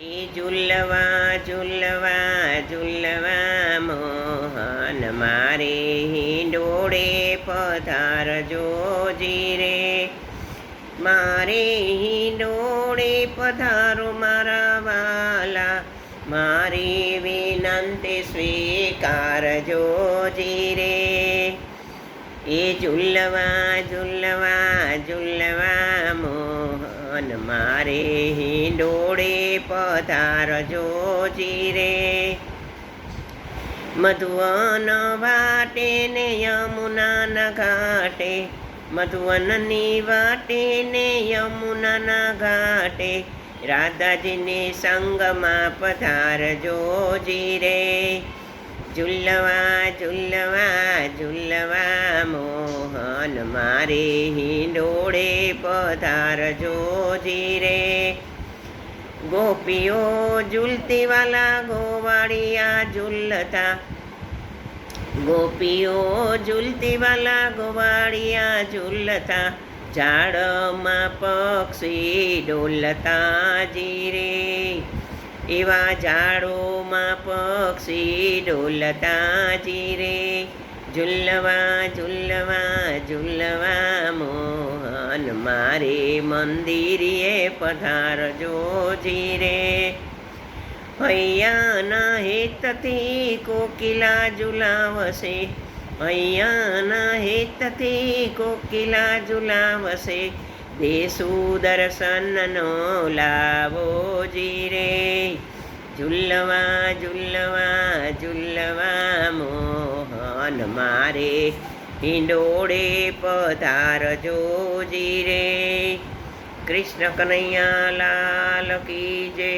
એ ઝુલવા ઝુલવા ઝુલવા મોહન મારે હિંડોળે પધારજો જીરે મારે હિંડોળે પધારો મારા વાલા, મારી વિનંતી સ્વીકારજો જીરે એ ઝુલવા ઝુલવા ઝુલવા મોહન મારે હિંડોળે પધારજો જીરે. મધુવન વાટે ને યમુનાના ઘાટે. મધુવનની વાટે ને યમુનાના ઘાટે. રાધાજીની સંગમાં પધારજો જીરે. ઝુલવા ઝુલવા ઝુલવા મોહન મારે હિંડોળે પધારજો જીરે. ગોપીઓ ઝૂલતીવાલા ગોવાળિયા ઝૂલતા. ગોપીઓ ઝૂલતીવાલા ગોવાળિયા ઝૂલતા. ઝાડમાં પક્ષી ડોલતા જીરે. એવા ઝાડોમાં પક્ષી ડોલતા જીરે. ઝુલવા ઝુલવા ઝુલવા મોહન મારે મંદિરે પધારજો જીરે. હૈયાના હેતથી કોકિલા ઝુલાવશે. હૈયાના હેતથી કોકિલા ઝુલાવશે. દેશુ દર્શનનો લાવો જીરે. જુલવા જુલવા જુલવા મોહન મારે. હિંડોળે પધારજો જીરે કૃષ્ણ કનૈયા લાલ કી જય.